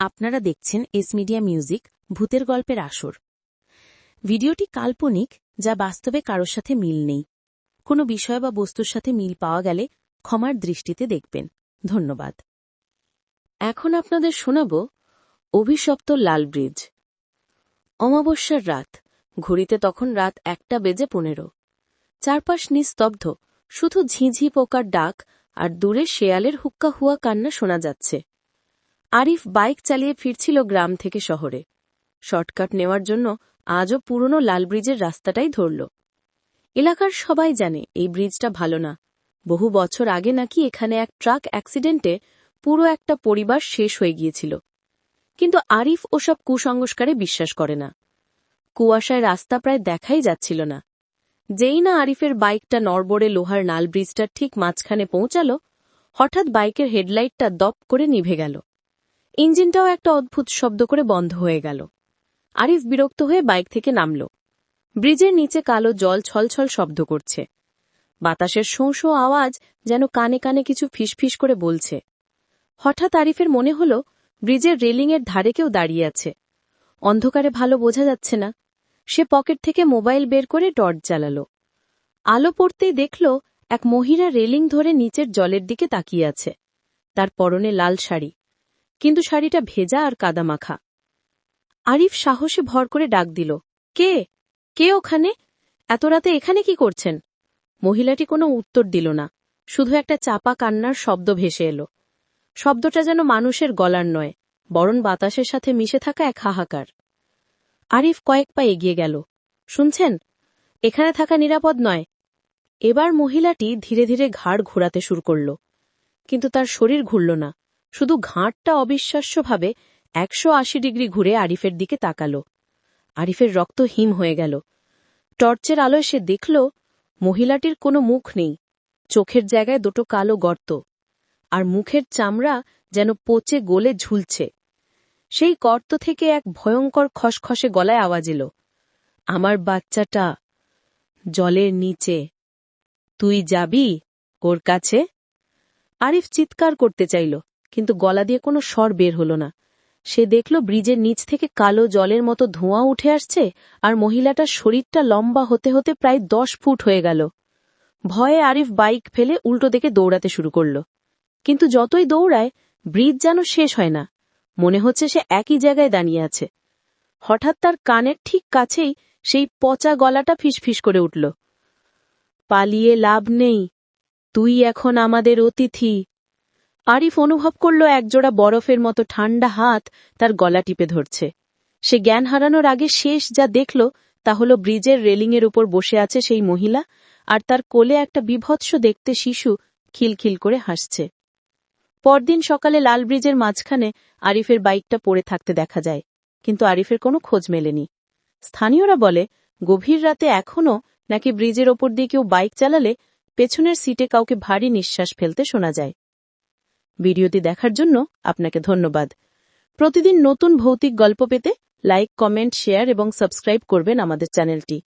আপনারা দেখছেন S media music, ভূতের গল্পের আসর। ভিডিওটি কাল্পনিক, যা বাস্তবে কারোর সাথে মিল নেই। কোনো বিষয় বা বস্তুর সাথে মিল পাওয়া গেলে ক্ষমার দৃষ্টিতে দেখবেন। ধন্যবাদ। এখন আপনাদের শোনাব অভিশপ্ত লাল ব্রিজ। অমাবস্যার রাত, ঘড়িতে তখন রাত একটা বেজে পনেরো। চারপাশ নিস্তব্ধ, শুধু ঝিঝি পোকার ডাক আর দূরে শেয়ালের হুক্কা হুয়া কান্না শোনা যাচ্ছে। আরিফ বাইক চালিয়ে ফিরছিল গ্রাম থেকে শহরে। শর্টকাট নেওয়ার জন্য আজও পুরনো লাল ব্রিজের রাস্তাটাই ধরল। এলাকার সবাই জানে এই ব্রিজটা ভালো না। বহু বছর আগে নাকি এখানে এক ট্রাক অ্যাক্সিডেন্টে পুরো একটা পরিবার শেষ হয়ে গিয়েছিল। কিন্তু আরিফ ওসব কুসংস্কারে বিশ্বাস করে না। কুয়াশায় রাস্তা প্রায় দেখাই যাচ্ছিল না। যেই না আরিফের বাইকটা নড়বড়ে লোহার নাল ব্রিজটার ঠিক মাঝখানে পৌঁছাল, হঠাৎ বাইকের হেডলাইটটা দপ করে নিভে গেল। ইঞ্জিনটাও একটা অদ্ভুত শব্দ করে বন্ধ হয়ে গেল। আরিফ বিরক্ত হয়ে বাইক থেকে নামল। ব্রিজের নিচে কালো জল ছলছল শব্দ করছে। বাতাসের শোঁ শোঁ আওয়াজ যেন কানে কানে কিছু ফিসফিস করে বলছে। হঠাৎ আরিফের মনে হল, ব্রিজের রেলিংয়ের ধারে কেউ দাঁড়িয়ে আছে। অন্ধকারে ভালো বোঝা যাচ্ছে না। সে পকেট থেকে মোবাইল বের করে টর্চ জ্বালাল। আলো পড়তেই দেখল, এক মহিলা রেলিং ধরে নিচের জলের দিকে তাকিয়ে আছে। তার পরনে লাল শাড়ি। কিন্তু শাড়িটা ভেজা আর কাদামাখা। আরিফ সাহসে ভর করে ডাক দিল, কে? কে ওখানে? এত রাতে এখানে কি করছেন? মহিলাটি কোনো উত্তর দিল না, শুধু একটা চাপা কান্নার শব্দ ভেসে এলো। শব্দটা যেন মানুষের গলার নয় বরণ বাতাসের সাথে মিশে থাকা এক হাহাকার। আরিফ কয়েক পা এগিয়ে গেল, শুনছেন? এখানে থাকা নিরাপদ নয়। এবার মহিলাটি ধীরে ধীরে ঘাড় ঘোরাতে শুরু করল, কিন্তু তার শরীর ঘুরল না। শুধু ঘাঁটটা অবিশ্বাস্যভাবে একশো আশি ডিগ্রি ঘুরে আরিফের দিকে তাকাল। আরিফের রক্ত হিম হয়ে গেল। টর্চের আলোয় সে দেখল, মহিলাটির কোনো মুখ নেই। চোখের জায়গায় দুটো কালো গর্ত। আর মুখের চামড়া যেন পচে গোলে ঝুলছে। সেই গর্ত থেকে এক ভয়ঙ্কর খসখসে গলায় আওয়াজ এল। আমার বাচ্চাটা জলের নিচে। তুই যাবি ওর কাছে? আরিফ চিৎকার করতে চাইল। কিন্তু গলা দিয়ে কোনো স্বর বের হল না। সে দেখল ব্রিজের নিচ থেকে কালো জলের মতো ধোঁয়া উঠে আসছে আর মহিলাটার শরীরটা লম্বা হতে হতে প্রায় দশ ফুট হয়ে গেল। ভয়ে আরিফ বাইক ফেলে উল্টো দিকে দৌড়াতে শুরু করল। কিন্তু যতই দৌড়ায়, ব্রিজ যেন শেষ হয় না। মনে হচ্ছে সে একই জায়গায় দাঁড়িয়ে আছে। হঠাৎ তার কানের ঠিক কাছেই সেই পচা গলাটা ফিসফিস করে উঠল। পালিয়ে লাভ নেই। তুই এখন আমাদের অতিথি। আরিফ অনুভব করল একজোড়া বরফের মতো ঠান্ডা হাত তার গলা টিপে ধরছে। সে জ্ঞান হারানোর আগে শেষ যা দেখল তা হল ব্রিজের রেলিংয়ের উপর বসে আছে সেই মহিলা আর তার কোলে একটা বিভৎস দেখতে শিশু খিলখিল করে হাসছে। পরদিন সকালে লাল ব্রিজের মাঝখানে আরিফের বাইকটা পড়ে থাকতে দেখা যায়, কিন্তু আরিফের কোনো খোঁজ মেলেনি। স্থানীয়রা বলে, গভীর রাতে এখনও নাকি ব্রিজের ওপর দিয়ে কেউ বাইক চালালে পেছনের সিটে কাউকে ভারী নিঃশ্বাস ফেলতে শোনা যায়। ভিডিওটি দেখার জন্য আপনাকে ধন্যবাদ। প্রতিদিন নতুন ভৌতিক গল্প পেতে লাইক, কমেন্ট, শেয়ার এবং সাবস্ক্রাইব করবেন আমাদের চ্যানেলটি।